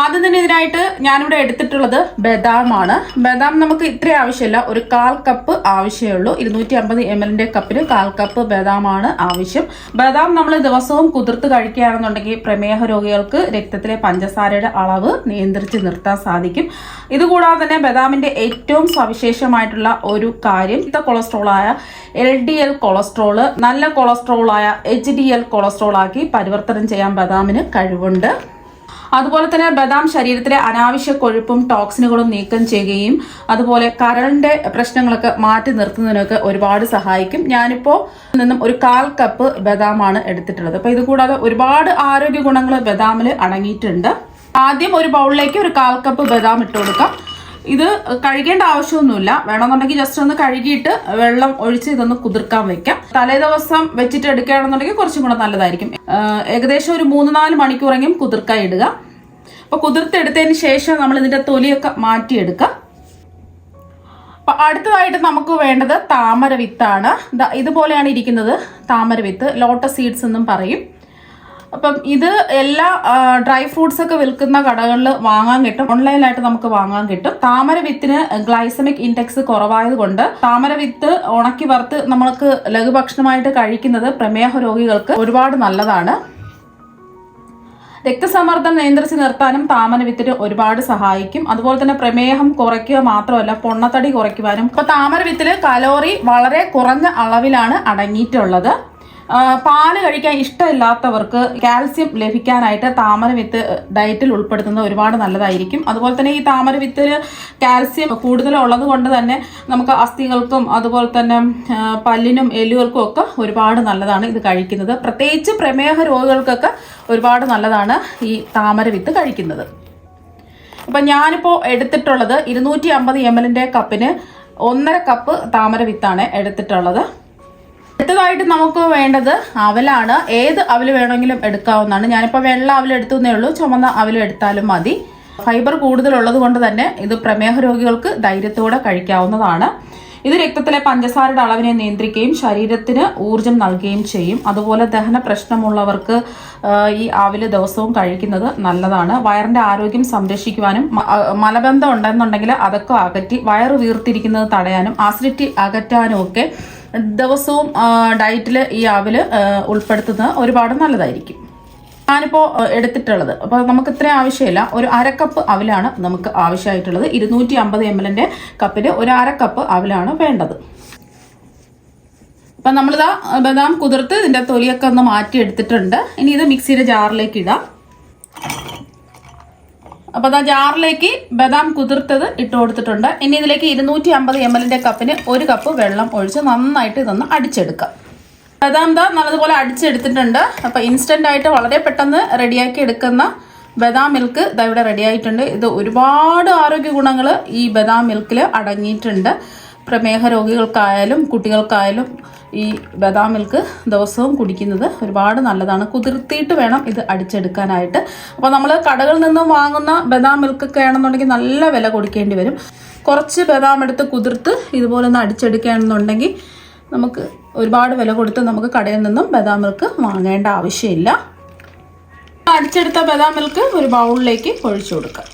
ആദ്യം തന്നെ ഇതിനായിട്ട് ഞാനിവിടെ എടുത്തിട്ടുള്ളത് ബദാമാണ്. ബദാം നമുക്ക് ഇത്ര ആവശ്യമില്ല. ഒരു കാൽ കപ്പ് ആവശ്യമുള്ളൂ ഇരുന്നൂറ്റി അമ്പത് എം എല്ലിന്റെ കപ്പിന് കാൽ കപ്പ് ബദാമാണ് ആവശ്യം. ബദാം നമ്മൾ ദിവസവും കുതിർത്ത് കഴിക്കുകയാണെന്നുണ്ടെങ്കിൽ പ്രമേഹ രോഗികൾക്ക് രക്തത്തിലെ പഞ്ചസാരയുടെ അളവ് നിയന്ത്രിച്ച് നിർത്താൻ സാധിക്കും. ഇതുകൂടാതെ തന്നെ ബദാമിന്റെ ഏറ്റവും സവിശേഷമായിട്ടുള്ള ഒരു കാര്യം ഇത്ത കൊളസ്ട്രോളായ എൽ ഡി എൽ കൊളസ്ട്രോൾ നല്ല കൊളസ്ട്രോളായ എച്ച് ഡി എൽ കൊളസ്ട്രോൾ ആക്കി പരിവർത്തനം ചെയ്യാൻ ബദാമിന് കഴിവുണ്ട്. അതുപോലെ തന്നെ ബദാം ശരീരത്തിലെ അനാവശ്യ കൊഴുപ്പും ടോക്സിനുകളും നീക്കം ചെയ്യുകയും അതുപോലെ കരളിന്റെ പ്രശ്നങ്ങളൊക്കെ മാറ്റി നിർത്തുന്നതിനൊക്കെ ഒരുപാട് സഹായിക്കും. ഞാനിപ്പോ നിന്നും ഒരു കാൽ കപ്പ് ബദാമാണ് എടുത്തിട്ടുള്ളത്. അപ്പൊ ഇത് കൂടാതെ ഒരുപാട് ആരോഗ്യ ഗുണങ്ങൾ ബദാമിൽ അടങ്ങിയിട്ടുണ്ട്. ആദ്യം ഒരു ബൗളിലേക്ക് ഒരു കാൽ കപ്പ് ബദാം ഇട്ട് കൊടുക്കാം. ഇത് കഴുകേണ്ട ആവശ്യമൊന്നുമില്ല. വേണമെന്നുണ്ടെങ്കിൽ ജസ്റ്റ് ഒന്ന് കഴുകിയിട്ട് വെള്ളം ഒഴിച്ച് ഇതൊന്ന് കുതിർക്കാൻ വെക്കാം. തലേ ദിവസം വെച്ചിട്ട് എടുക്കുകയാണെന്നുണ്ടെങ്കിൽ കുറച്ചും കൂടെ നല്ലതായിരിക്കും. ഏകദേശം ഒരു മൂന്ന് നാല് മണിക്കൂറെങ്കിലും കുതിർക്കാൻ ഇടുക. അപ്പൊ കുതിർത്തെടുത്തതിന് ശേഷം നമ്മൾ ഇതിന്റെ തൊലിയൊക്കെ മാറ്റിയെടുക്കാം അപ്പൊ അടുത്തതായിട്ട് നമുക്ക് വേണ്ടത് താമര വിത്താണ്. ഇതുപോലെയാണ് ഇരിക്കുന്നത് താമര വിത്ത്. ലോട്ടസ് സീഡ്സ് എന്നും പറയും. അപ്പം ഇത് എല്ലാ ഡ്രൈ ഫ്രൂട്ട്സ് ഒക്കെ വിൽക്കുന്ന കടകളിൽ വാങ്ങാൻ കിട്ടും. ഓൺലൈനായിട്ട് നമുക്ക് വാങ്ങാൻ കിട്ടും. താമര വിത്തിന് ഗ്ലൈസമിക് ഇൻഡെക്സ് കുറവായത് കൊണ്ട് താമര വിത്ത് ഉണക്കി വറുത്ത് നമ്മൾക്ക് ലഘുഭക്ഷണമായിട്ട് കഴിക്കുന്നത് പ്രമേഹ രോഗികൾക്ക് ഒരുപാട് നല്ലതാണ്. രക്തസമ്മർദ്ദം നിയന്ത്രിച്ച് നിർത്താനും താമര വിത്തിന് ഒരുപാട് സഹായിക്കും. അതുപോലെ തന്നെ പ്രമേഹം കുറയ്ക്കുക മാത്രമല്ല പൊണ്ണത്തടി കുറയ്ക്കുവാനും. ഇപ്പൊ താമര വിത്തിൽ കലോറി വളരെ കുറഞ്ഞ അളവിലാണ് അടങ്ങിയിട്ടുള്ളത്. പാൽ കഴിക്കാൻ ഇഷ്ടമില്ലാത്തവർക്ക് കാൽസ്യം ലഭിക്കാനായിട്ട് താമര വിത്ത് ഡയറ്റിൽ ഉൾപ്പെടുത്തുന്നത് ഒരുപാട് നല്ലതായിരിക്കും. അതുപോലെ തന്നെ ഈ താമര വിത്തിൽ കാൽസ്യം കൂടുതലുള്ളത് കൊണ്ട് തന്നെ നമുക്ക് അസ്ഥികൾക്കും അതുപോലെ തന്നെ പല്ലിനും എല്ലുകൾക്കും ഒക്കെ ഒരുപാട് നല്ലതാണ് ഇത് കഴിക്കുന്നത്. പ്രത്യേകിച്ച് പ്രമേഹ രോഗികൾക്കൊക്കെ ഒരുപാട് നല്ലതാണ് ഈ താമര വിത്ത് കഴിക്കുന്നത്. അപ്പം ഞാനിപ്പോൾ എടുത്തിട്ടുള്ളത് ഇരുന്നൂറ്റി അമ്പത് എം എല്ലിന്റെ കപ്പിന് ഒന്നര കപ്പ് താമര വിത്താണ് എടുത്തിട്ടുള്ളത്. അടുത്തതായിട്ട് നമുക്ക് വേണ്ടത് അവലാണ്. ഏത് അവൽ വേണമെങ്കിലും എടുക്കാവുന്നതാണ്. ഞാനിപ്പോൾ വെള്ള അവൽ എടുത്തുന്നേ ഉള്ളൂ. ചുമന്ന അവൽ എടുത്താലും മതി. ഫൈബർ കൂടുതലുള്ളത് കൊണ്ട് തന്നെ ഇത് പ്രമേഹ രോഗികൾക്ക് ധൈര്യത്തോടെ കഴിക്കാവുന്നതാണ്. ഇത് രക്തത്തിലെ പഞ്ചസാരയുടെ അളവിനെ നിയന്ത്രിക്കുകയും ശരീരത്തിന് ഊർജം നൽകുകയും ചെയ്യും. അതുപോലെ ദഹന പ്രശ്നമുള്ളവർക്ക് ഈ ആവിൽ ദിവസവും കഴിക്കുന്നത് നല്ലതാണ്. വയറിന്റെ ആരോഗ്യം സംരക്ഷിക്കുവാനും മലബന്ധം ഉണ്ടെന്നുണ്ടെങ്കിൽ അതൊക്കെ അകറ്റി വയറ് വീർത്തിരിക്കുന്നത് തടയാനും ആസിഡിറ്റി അകറ്റാനും ഒക്കെ ദിവസവും ഡയറ്റിൽ ഈ ആവിൽ ഉൾപ്പെടുത്തുന്നത് ഒരുപാട് നല്ലതായിരിക്കും. ഞാനിപ്പോൾ എടുത്തിട്ടുള്ളത്. അപ്പോൾ നമുക്ക് ഇത്രയും ആവശ്യമില്ല. ഒരു അരക്കപ്പ് അവിലാണ് നമുക്ക് ആവശ്യമായിട്ടുള്ളത്. ഇരുന്നൂറ്റി അമ്പത് എം എല്ലിന്റെ കപ്പിൽ ഒരു അരക്കപ്പ് അവിലാണ് വേണ്ടത്. അപ്പം നമ്മളിതാ ബദാം കുതിർത്ത് ഇതിന്റെ തൊലിയൊക്കെ ഒന്ന് മാറ്റി എടുത്തിട്ടുണ്ട് ഇനി ഇത് മിക്സിയുടെ ജാറിലേക്ക് ഇടാം. അപ്പോൾ അതാ ജാറിലേക്ക് ബദാം കുതിർത്തത് ഇട്ട് കൊടുത്തിട്ടുണ്ട്. ഇനി ഇതിലേക്ക് ഇരുന്നൂറ്റി അമ്പത് എം എല്ലിന്റെ കപ്പിന് ഒരു കപ്പ് വെള്ളം ഒഴിച്ച് നന്നായിട്ട് ഇതൊന്ന് അടിച്ചെടുക്കാം. ബദാം ദ നല്ലതുപോലെ അടിച്ചെടുത്തിട്ടുണ്ട്. അപ്പോൾ ഇൻസ്റ്റന്റ് ആയിട്ട് വളരെ പെട്ടെന്ന് റെഡിയാക്കി എടുക്കുന്ന ബദാം മിൽക്ക് ഇതാ ഇവിടെ റെഡി ആയിട്ടുണ്ട്. ഇത് ഒരുപാട് ആരോഗ്യ ഗുണങ്ങൾ ഈ ബദാം മിൽക്കിൽ അടങ്ങിയിട്ടുണ്ട്. പ്രമേഹ രോഗികൾക്കായാലും കുട്ടികൾക്കായാലും ഈ ബദാം മിൽക്ക് ദിവസവും കുടിക്കുന്നത് ഒരുപാട് നല്ലതാണ്. കുതിർത്തിയിട്ട് വേണം ഇത് അടിച്ചെടുക്കാനായിട്ട്. അപ്പോൾ നമ്മൾ കടകളിൽ നിന്നും വാങ്ങുന്ന ബദാം മിൽക്കൊക്കെ ആണെന്നുണ്ടെങ്കിൽ നല്ല വില കൊടുക്കേണ്ടി വരും. കുറച്ച് ബദാം എടുത്ത് കുതിർത്ത് ഇതുപോലെ ഒന്ന് അടിച്ചെടുക്കുകയാണെന്നുണ്ടെങ്കിൽ നമുക്ക് ഒരുപാട് വില കൊടുത്ത് നമുക്ക് കടയിൽ നിന്നും ബദാം മിൽക്ക് വാങ്ങേണ്ട ആവശ്യമില്ല. അടിച്ചെടുത്ത ബദാം മിൽക്ക് ഒരു ബൗളിലേക്ക് ഒഴിച്ചു കൊടുക്കാം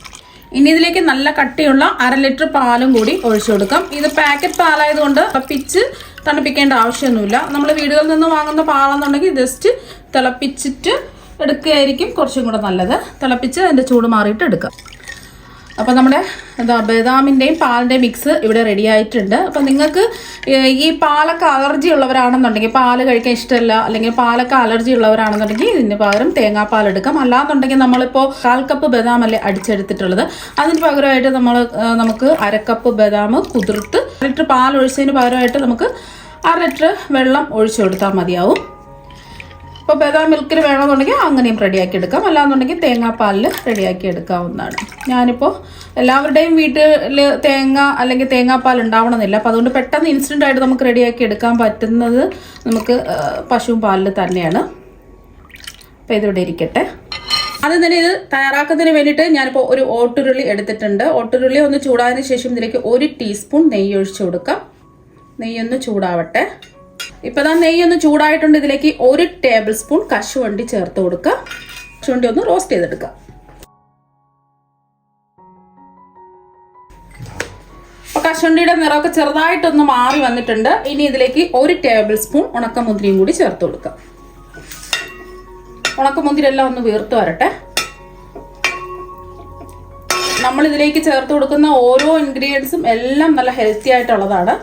ഇനി ഇതിലേക്ക് നല്ല കട്ടിയുള്ള അര ലിറ്റർ പാലും കൂടി ഒഴിച്ചു കൊടുക്കാം. ഇത് പാക്കറ്റ് പാലായതുകൊണ്ട് തിളപ്പിച്ച് തണുപ്പിക്കേണ്ട ആവശ്യമൊന്നുമില്ല. നമ്മൾ വീടുകളിൽ നിന്ന് വാങ്ങുന്ന പാലെന്നുണ്ടെങ്കിൽ ജസ്റ്റ് തിളപ്പിച്ചിട്ട് എടുക്കുകയായിരിക്കും കുറച്ചും കൂടെ നല്ലത്. തിളപ്പിച്ച് അതിന്റെ ചൂട് മാറിയിട്ട് എടുക്കാം. അപ്പോൾ നമ്മുടെ എന്താ ബദാമിന്റെയും പാലിന്റെയും മിക്സ് ഇവിടെ റെഡി ആയിട്ടുണ്ട്. അപ്പോൾ നിങ്ങൾക്ക് ഈ പാലൊക്കെ അലർജി ഉള്ളവരാണെന്നുണ്ടെങ്കിൽ പാൽ കഴിക്കാൻ ഇഷ്ടമല്ല അല്ലെങ്കിൽ പാലൊക്കെ അലർജി ഉള്ളവരാണെന്നുണ്ടെങ്കിൽ ഇതിന് പകരം തേങ്ങാപ്പാൽ എടുക്കാം. അല്ലാന്നുണ്ടെങ്കിൽ നമ്മളിപ്പോൾ കാൽ കപ്പ് ബദാം അല്ലേ അടിച്ചെടുത്തിട്ടുള്ളത്. അതിന് പകരമായിട്ട് നമ്മൾ നമുക്ക് അരക്കപ്പ് ബദാം കുതിർത്ത് ലിറ്റർ പാൽ ഒഴിച്ചതിന് പകരമായിട്ട് നമുക്ക് അര ലിറ്റർ വെള്ളം ഒഴിച്ചു കൊടുത്താൽ മതിയാവും. ഇപ്പോൾ ബദാം മിൽക്കിൽ വേണമെന്നുണ്ടെങ്കിൽ അങ്ങനെയും റെഡിയാക്കി എടുക്കാം. അല്ലാന്നുണ്ടെങ്കിൽ തേങ്ങാപ്പാലിൽ റെഡിയാക്കി എടുക്കാവുന്നതാണ്. ഞാനിപ്പോൾ എല്ലാവരുടെയും വീട്ടിൽ തേങ്ങ അല്ലെങ്കിൽ തേങ്ങാപ്പാൽ ഉണ്ടാവണമെന്നില്ല. അപ്പോൾ അതുകൊണ്ട് പെട്ടെന്ന് ഇൻസ്റ്റന്റ് ആയിട്ട് നമുക്ക് റെഡിയാക്കി എടുക്കാൻ പറ്റുന്നത് നമുക്ക് പശുവും പാലിൽ തന്നെയാണ്. അപ്പോൾ ഇതിവിടെ ഇരിക്കട്ടെ. ആദ്യം തന്നെ ഇത് തയ്യാറാക്കുന്നതിന് വേണ്ടിയിട്ട് ഞാനിപ്പോൾ ഒരു ഓട്ടുരുളി എടുത്തിട്ടുണ്ട്. ഓട്ടുരുളി ഒന്ന് ചൂടായതിനു ശേഷം ഇതിലേക്ക് ഒരു ടീസ്പൂൺ നെയ്യ് ഒഴിച്ചു കൊടുക്കാം. നെയ്യൊന്ന് ചൂടാവട്ടെ. ഇപ്പം ദാ നെയ്യൊന്ന് ചൂടായിട്ടുണ്ട്. ഇതിലേക്ക് ഒരു ടേബിൾ സ്പൂൺ കശുവണ്ടി ചേർത്ത് കൊടുക്കുക. കശുവണ്ടി ഒന്ന് റോസ്റ്റ് ചെയ്തെടുക്കുക. അപ്പോൾ കശുവണ്ടിയുടെ നിറമൊക്കെ ചെറുതായിട്ടൊന്ന് മാറി വന്നിട്ടുണ്ട്. ഇനി ഇതിലേക്ക് ഒരു ടേബിൾ സ്പൂൺ ഉണക്കമുന്തിരിയും കൂടി ചേർത്ത് കൊടുക്കാം ഉണക്കമുന്തിരെല്ലാം ഒന്ന് വീർത്ത് വരട്ടെ. നമ്മൾ ഇതിലേക്ക് ചേർത്ത് കൊടുക്കുന്ന ഓരോ ഇൻഗ്രീഡിയൻസും എല്ലാം നല്ല ഹെൽത്തി ആയിട്ടുള്ളതാണ്.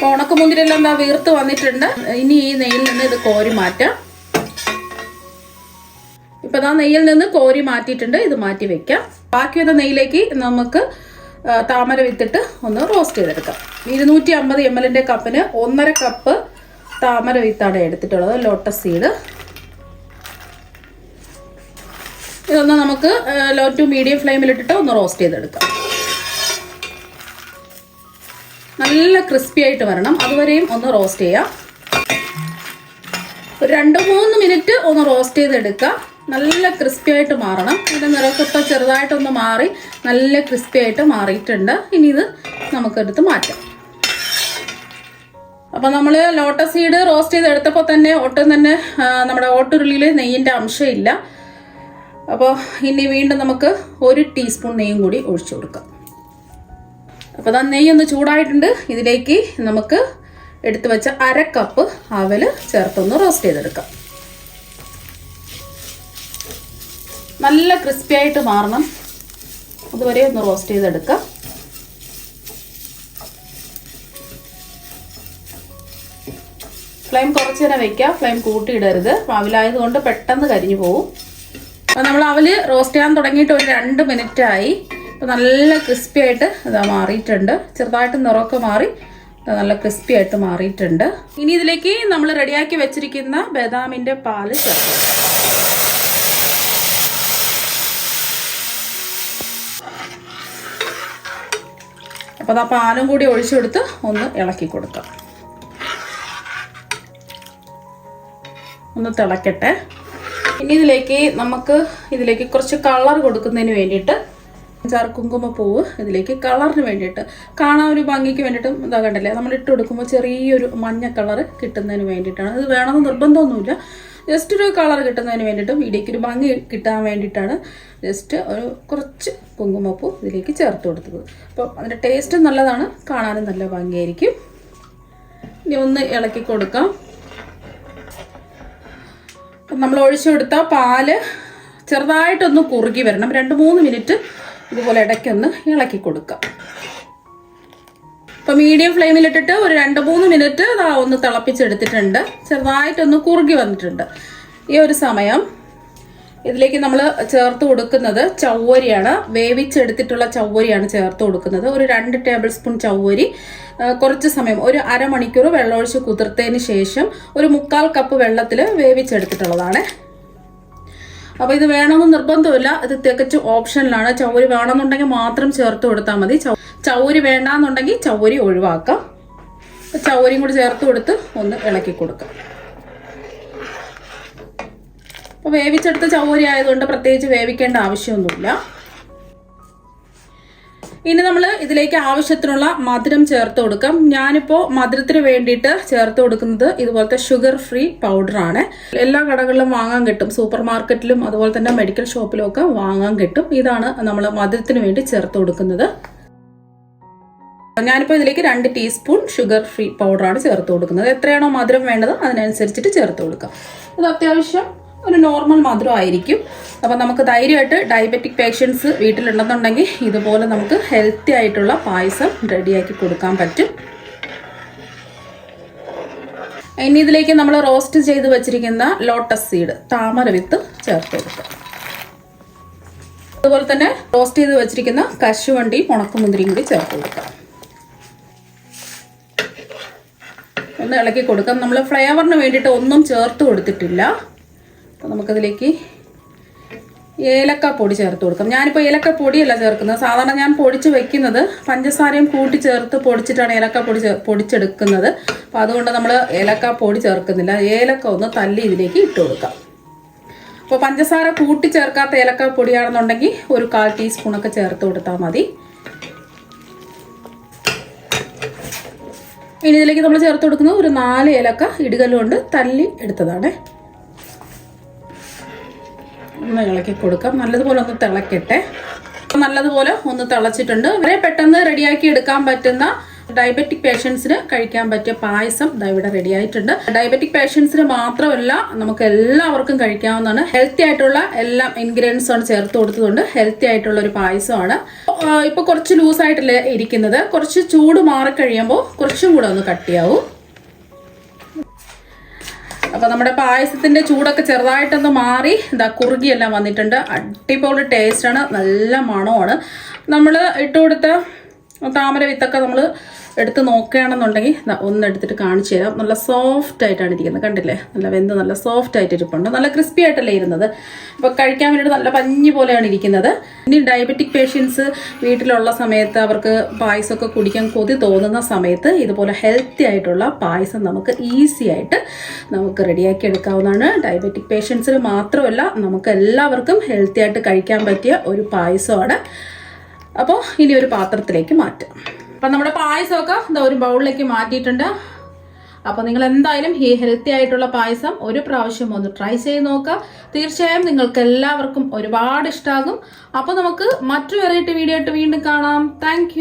അപ്പോൾ ഉണക്കമുന്തിരെല്ലാം എന്താ വീർത്ത് വന്നിട്ടുണ്ട്. ഇനി ഈ നെയ്യിൽ നിന്ന് ഇത് കോരി മാറ്റാം. ഇപ്പൊ ഇതാ നെയ്യിൽ നിന്ന് കോരി മാറ്റിയിട്ടുണ്ട്. ഇത് മാറ്റി വെക്കാം. ബാക്കി വന്ന നെയ്യിലേക്ക് നമുക്ക് താമര വിത്തിട്ട് ഒന്ന് റോസ്റ്റ് ചെയ്തെടുക്കാം. ഇരുന്നൂറ്റി അമ്പത് എം എല്ലിന്റെ കപ്പിന് ഒന്നര കപ്പ് താമര വിത്താണ് എടുത്തിട്ടുള്ളത്. Lotus seed. ഇതൊന്ന് നമുക്ക് ലോ ടു മീഡിയം ഫ്ലെയിമിലിട്ടിട്ട് ഒന്ന് റോസ്റ്റ് ചെയ്തെടുക്കാം. നല്ല ക്രിസ്പി ആയിട്ട് വരണം. അതുവരെയും ഒന്ന് റോസ്റ്റ് ചെയ്യാം. ഒരു രണ്ട് മൂന്ന് മിനിറ്റ് ഒന്ന് റോസ്റ്റ് ചെയ്തെടുക്കുക നല്ല ക്രിസ്പി ആയിട്ട് മാറണം. ഇതിന്റെ നിറമൊക്കെ ചെറുതായിട്ടൊന്ന് മാറി നല്ല ക്രിസ്പി ആയിട്ട് മാറിയിട്ടുണ്ട്. ഇനി ഇത് നമുക്കെടുത്ത് മാറ്റാം. അപ്പോൾ നമ്മൾ ലോട്ടസ് സീഡ് റോസ്റ്റ് ചെയ്തെടുത്തപ്പോൾ തന്നെ ഒട്ടും തന്നെ നമ്മുടെ ഓട്ടുരുളിയിൽ നെയ്യിന്റെ അംശമില്ല. അപ്പോൾ ഇനി വീണ്ടും നമുക്ക് ഒരു ടീസ്പൂൺ നെയ്യും കൂടി ഒഴിച്ചു കൊടുക്കാം. അപ്പോൾ നെയ്യ് ഒന്ന് ചൂടായിട്ടുണ്ട്. ഇതിലേക്ക് നമുക്ക് എടുത്തു വെച്ച അര കപ്പ് അവൽ ചേർത്തൊന്ന് റോസ്റ്റ് ചെയ്തെടുക്കാം. നല്ല ക്രിസ്പി ആയിട്ട് മാറണം. അതുവരെ ഒന്ന് റോസ്റ്റ് ചെയ്തെടുക്കാം. ഫ്ലെയിം കുറച്ച് തന്നെ വെക്കുക ഫ്ലെയിം കൂട്ടിയിടരുത്. അവലായതുകൊണ്ട് പെട്ടെന്ന് കരിഞ്ഞു പോകും അപ്പോൾ നമ്മൾ അവൽ റോസ്റ്റ് ചെയ്യാൻ തുടങ്ങിയിട്ട് ഒരു രണ്ട് മിനിറ്റ് ആയി അപ്പോൾ നല്ല ക്രിസ്പി ആയിട്ട് ഇതാ മാറിയിട്ടുണ്ട്. ചെറുതായിട്ട് നിറമൊക്കെ മാറി നല്ല ക്രിസ്പി ആയിട്ട് മാറിയിട്ടുണ്ട്. ഇനി ഇതിലേക്ക് നമ്മൾ റെഡിയാക്കി വെച്ചിരിക്കുന്ന ബദാമിന്റെ പാൽ ചേർക്കാം. അപ്പോൾ ആ പാലും കൂടി ഒഴിച്ചെടുത്ത് ഒന്ന് ഇളക്കി കൊടുക്കാം. ഒന്ന് തിളക്കട്ടെ. ഇനി ഇതിലേക്ക് നമുക്ക് ഇതിലേക്ക് കുറച്ച് കളർ കൊടുക്കുന്നതിന് വേണ്ടിയിട്ട് അഞ്ചാറ് കുങ്കുമപ്പൂവ് ഇതിലേക്ക് കളറിന് വേണ്ടിയിട്ട് കാണാൻ ഒരു ഭംഗിക്ക് വേണ്ടിയിട്ടും ഇതാ കണ്ടല്ലേ? നമ്മൾ ഇട്ട് കൊടുക്കുമ്പോൾ ചെറിയൊരു മഞ്ഞ കളർ കിട്ടുന്നതിന് വേണ്ടിയിട്ടാണ്. ഇത് വേണമെന്ന് നിർബന്ധമൊന്നുമില്ല. ജസ്റ്റ് ഒരു കളർ കിട്ടുന്നതിന് വേണ്ടിയിട്ടും വീഡിയോയ്ക്ക് ഒരു ഭംഗി കിട്ടാൻ വേണ്ടിയിട്ടാണ് ജസ്റ്റ് ഒരു കുറച്ച് കുങ്കുമപ്പൂ ഇതിലേക്ക് ചേർത്ത് കൊടുത്തത്. അപ്പോൾ അതിന്റെ ടേസ്റ്റ് നല്ലതാണ്. കാണാനും നല്ല ഭംഗിയായിരിക്കും. ഇനി ഒന്ന് ഇളക്കി കൊടുക്കാം. നമ്മൾ ഒഴിച്ചെടുത്ത പാൽ ചെറുതായിട്ടൊന്ന് കുറുകി വരണം. രണ്ട് മൂന്ന് മിനിറ്റ് ഇതുപോലെ ഇടയ്ക്കൊന്ന് ഇളക്കി കൊടുക്കാം. ഇപ്പം മീഡിയം ഫ്ലെയിമിലിട്ടിട്ട് ഒരു രണ്ട് മൂന്ന് മിനിറ്റ് ഒന്ന് തിളപ്പിച്ചെടുത്തിട്ടുണ്ട്. ചെറുതായിട്ടൊന്ന് കുറുകി വന്നിട്ടുണ്ട്. ഈ ഒരു സമയം ഇതിലേക്ക് നമ്മൾ ചേർത്ത് കൊടുക്കുന്നത് ചവ്വരിയാണ്. വേവിച്ചെടുത്തിട്ടുള്ള ചവ്വരിയാണ് ചേർത്ത് കൊടുക്കുന്നത്. ഒരു രണ്ട് ടേബിൾ സ്പൂൺ ചവ്വരി. കുറച്ച് സമയം ഒരു അരമണിക്കൂർ വെള്ളമൊഴിച്ച് കുതിർത്തതിന് ശേഷം ഒരു മുക്കാൽ കപ്പ് വെള്ളത്തിൽ വേവിച്ചെടുത്തിട്ടുള്ളതാണ്. അപ്പോൾ ഇത് വേണമെന്ന് നിർബന്ധമില്ല. ഇത് തികച്ചും ഓപ്ഷനിലാണ്. ചൗരി വേണമെന്നുണ്ടെങ്കിൽ മാത്രം ചേർത്ത് കൊടുത്താൽ മതി. ചൗരി വേണ്ടാന്നുണ്ടെങ്കിൽ ചൗരി ഒഴിവാക്കാം. ചൗരിയും കൂടി ചേർത്ത് കൊടുത്ത് ഒന്ന് ഇളക്കി കൊടുക്കാം. അപ്പോൾ വേവിച്ചെടുത്ത ചൗരി ആയതുകൊണ്ട് പ്രത്യേകിച്ച് വേവിക്കേണ്ട ആവശ്യമൊന്നുമില്ല. ഇനി നമ്മൾ ഇതിലേക്ക് ആവശ്യത്തിനുള്ള മധുരം ചേർത്ത് കൊടുക്കാം. ഞാനിപ്പോൾ മധുരത്തിന് വേണ്ടിയിട്ട് ചേർത്ത് കൊടുക്കുന്നത് ഇതുപോലത്തെ ഷുഗർ ഫ്രീ പൗഡറാണ് എല്ലാ കടകളിലും വാങ്ങാൻ കിട്ടും. സൂപ്പർ മാർക്കറ്റിലും അതുപോലെ തന്നെ മെഡിക്കൽ ഷോപ്പിലും ഒക്കെ വാങ്ങാൻ കിട്ടും. ഇതാണ് നമ്മൾ മധുരത്തിന് വേണ്ടി ചേർത്ത് കൊടുക്കുന്നത്. ഞാനിപ്പോൾ ഇതിലേക്ക് രണ്ട് ടീസ്പൂൺ ഷുഗർ ഫ്രീ പൗഡറാണ് ചേർത്ത് കൊടുക്കുന്നത്. എത്രയാണോ മധുരം വേണ്ടത് അതിനനുസരിച്ചിട്ട് ചേർത്ത് കൊടുക്കാം. ഇത് അത്യാവശ്യം ഒരു നോർമൽ മധുരം ആയിരിക്കും. അപ്പോൾ നമുക്ക് ധൈര്യമായിട്ട് ഡയബറ്റിക് പേഷ്യൻസ് വീട്ടിലുണ്ടെന്നുണ്ടെങ്കിൽ ഇതുപോലെ നമുക്ക് ഹെൽത്തി ആയിട്ടുള്ള പായസം റെഡിയാക്കി കൊടുക്കാൻ പറ്റും. ഇനി ഇതിലേക്ക് നമ്മൾ റോസ്റ്റ് ചെയ്ത് വെച്ചിരിക്കുന്ന ലോട്ടസ് സീഡ് താമര വിത്ത് ചേർത്ത് കൊടുക്കുക അതുപോലെ തന്നെ റോസ്റ്റ് ചെയ്ത് വെച്ചിരിക്കുന്ന കശുവണ്ടി ഉണക്കമുന്തിരിയും കൂടി ചേർത്ത് കൊടുക്കാം. ഒന്ന് ഇളക്കി കൊടുക്കാം. നമ്മൾ ഫ്ലേവറിന് വേണ്ടിയിട്ട് ഒന്നും ചേർത്ത് കൊടുത്തിട്ടില്ല. അപ്പോൾ നമുക്കതിലേക്ക് ഏലക്കപ്പൊടി ചേർത്ത് കൊടുക്കാം. ഞാനിപ്പോൾ ഏലക്കപ്പൊടിയല്ല ചേർക്കുന്നത്. സാധാരണ ഞാൻ പൊടിച്ച് വെക്കുന്നത് പഞ്ചസാരയും കൂട്ടി ചേർത്ത് പൊടിച്ചിട്ടാണ് ഏലക്കപ്പൊടി പൊടിച്ചെടുക്കുന്നത്. അപ്പോൾ അതുകൊണ്ട് നമ്മൾ ഏലക്കപ്പൊടി ചേർക്കുന്നില്ല. ഏലക്ക ഒന്ന് തല്ലി ഇതിലേക്ക് ഇട്ട് കൊടുക്കാം. അപ്പോൾ പഞ്ചസാര കൂട്ടി ചേർക്കാത്ത ഏലക്ക പൊടിയാണെന്നുണ്ടെങ്കിൽ ഒരു കാൽ ടീസ്പൂണൊക്കെ ചേർത്ത് കൊടുത്താൽ മതി. ഇനി ഇതിലേക്ക് നമ്മൾ ചേർത്ത് കൊടുക്കുന്നത് ഒരു നാല് ഏലക്ക ഇടുകല്ലുകൊണ്ട് തല്ലി എടുത്തതാണ്. ഒന്ന് ഇളക്കി കൊടുക്കാം. നല്ലതുപോലെ ഒന്ന് തിളക്കട്ടെ. നല്ലതുപോലെ ഒന്ന് തിളച്ചിട്ടുണ്ട്. വളരെ പെട്ടെന്ന് റെഡിയാക്കി എടുക്കാൻ പറ്റുന്ന ഡയബറ്റിക് പേഷ്യൻസിന് കഴിക്കാൻ പറ്റിയ പായസം ഇതാ ഇവിടെ റെഡി ആയിട്ടുണ്ട്. ഡയബറ്റിക് പേഷ്യൻസിന് മാത്രമല്ല നമുക്ക് എല്ലാവർക്കും കഴിക്കാവുന്നതാണ്. ഹെൽത്തി ആയിട്ടുള്ള എല്ലാ ഇൻഗ്രീഡിയൻസാണ് ചേർത്ത് കൊടുത്തതുകൊണ്ട് ഹെൽത്തി ആയിട്ടുള്ള ഒരു പായസമാണ്. ഇപ്പൊ കുറച്ച് ലൂസായിട്ടല്ലേ ഇരിക്കുന്നത്. കുറച്ച് ചൂട് മാറിക്കഴിയുമ്പോൾ കുറച്ചും കൂടെ ഒന്ന് കട്ടിയാവും അപ്പൊ നമ്മുടെ പായസത്തിന്റെ ചൂടൊക്കെ ചെറുതായിട്ടൊന്ന് മാറി ഇതാ കുറുകിയെല്ലാം വന്നിട്ടുണ്ട്. അടിപൊളി ടേസ്റ്റാണ് നല്ല മണമാണ്. നമ്മൾ ഇട്ട് കൊടുത്ത താമര വിത്തൊക്കെ നമ്മൾ എടുത്ത് നോക്കുകയാണെന്നുണ്ടെങ്കിൽ ഒന്ന് എടുത്തിട്ട് കാണിച്ചു തരാം. നല്ല സോഫ്റ്റ് ആയിട്ടാണ് ഇരിക്കുന്നത്. കണ്ടില്ലേ? നല്ല വെന്ത് നല്ല സോഫ്റ്റ് ആയിട്ട് ഇരിപ്പുണ്ട് നല്ല ക്രിസ്പി ആയിട്ടല്ലേ ഇരുന്നത്. അപ്പോൾ കഴിക്കാൻ വേണ്ടിയിട്ട് നല്ല പഞ്ഞി പോലെയാണ് ഇരിക്കുന്നത്. ഇനി ഡയബറ്റിക് പേഷ്യൻസ് വീട്ടിലുള്ള സമയത്ത് അവർക്ക് പായസമൊക്കെ കുടിക്കാൻ കൊതി തോന്നുന്ന സമയത്ത് ഇതുപോലെ ഹെൽത്തി ആയിട്ടുള്ള പായസം നമുക്ക് ഈസി ആയിട്ട് നമുക്ക് റെഡിയാക്കി എടുക്കാവുന്നതാണ്. ഡയബറ്റിക് പേഷ്യൻസിന് മാത്രമല്ല നമുക്ക് എല്ലാവർക്കും ഹെൽത്തി ആയിട്ട് കഴിക്കാൻ പറ്റിയ ഒരു പായസമാണ്. അപ്പോൾ ഇനി ഒരു പാത്രത്തിലേക്ക് മാറ്റാം. അപ്പം നമ്മുടെ പായസമൊക്കെ എന്താ ഒരു ബൗളിലേക്ക് മാറ്റിയിട്ടുണ്ട്. അപ്പോൾ നിങ്ങൾ എന്തായാലും ഈ ഹെൽത്തി ആയിട്ടുള്ള പായസം ഒരു പ്രാവശ്യം ഒന്ന് ട്രൈ ചെയ്ത് നോക്കുക. തീർച്ചയായും നിങ്ങൾക്ക് എല്ലാവർക്കും ഒരുപാട് ഇഷ്ടമാകും അപ്പോൾ നമുക്ക് മറ്റു വെറൈറ്റി വീഡിയോ ആയിട്ട് വീണ്ടും കാണാം. താങ്ക്